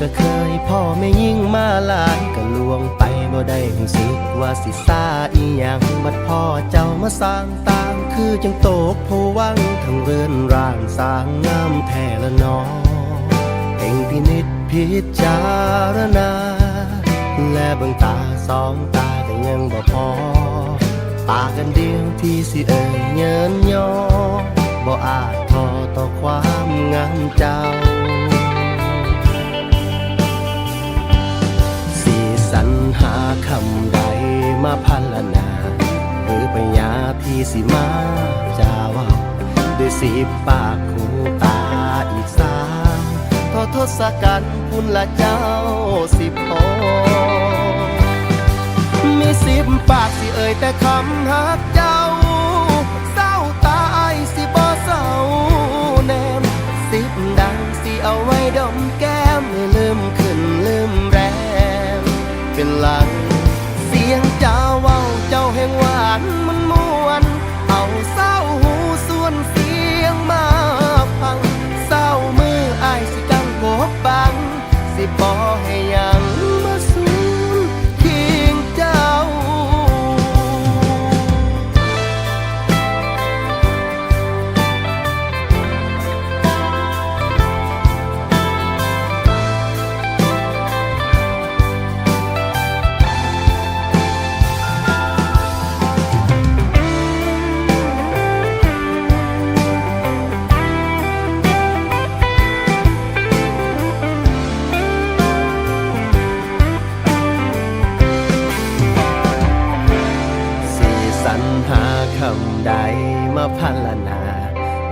ก็เคย พ่อไม่ยิ่งมาหลายก็ลวงไปบ่ได้หูสึกว่าสิซาอีหยังบัดพ่อเจ้ามาสร้างต่าง คือจังโตกโพวังทั้งเรือนร่างสร้างงามแท้ละนอเพ่งพินิจพิจารณา และเบิ่งตาสองตาก็ยังบ่พอปากกันเดียวที่สิเอ่ยเยินยอบ่อาจพอต่อความงามเจ้าำใดมาพันละนา หรือปัญญาที่สิมาจาว่าด้วยสิบปากคูตาอีกสามทอทศกัณฐ์คุณละเจ้าสิบพอมีสิบปากสิเอ่ยแต่คำหักเจ้าานมัน สีสันหาคำใดมาพันละนา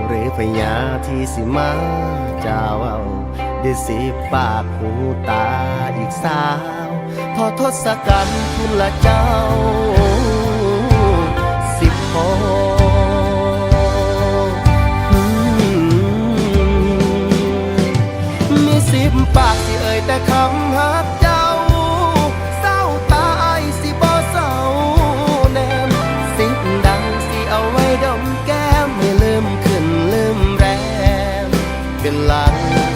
หรือพยาที่สิมาเจ้าเอาด้สีปากหูตาอีกสาว ทอทศกัณฐ์คุณละเจ้า สิบพออืมมีสิบปากสิเอ่ยแต่คำหัก เป็นหลัง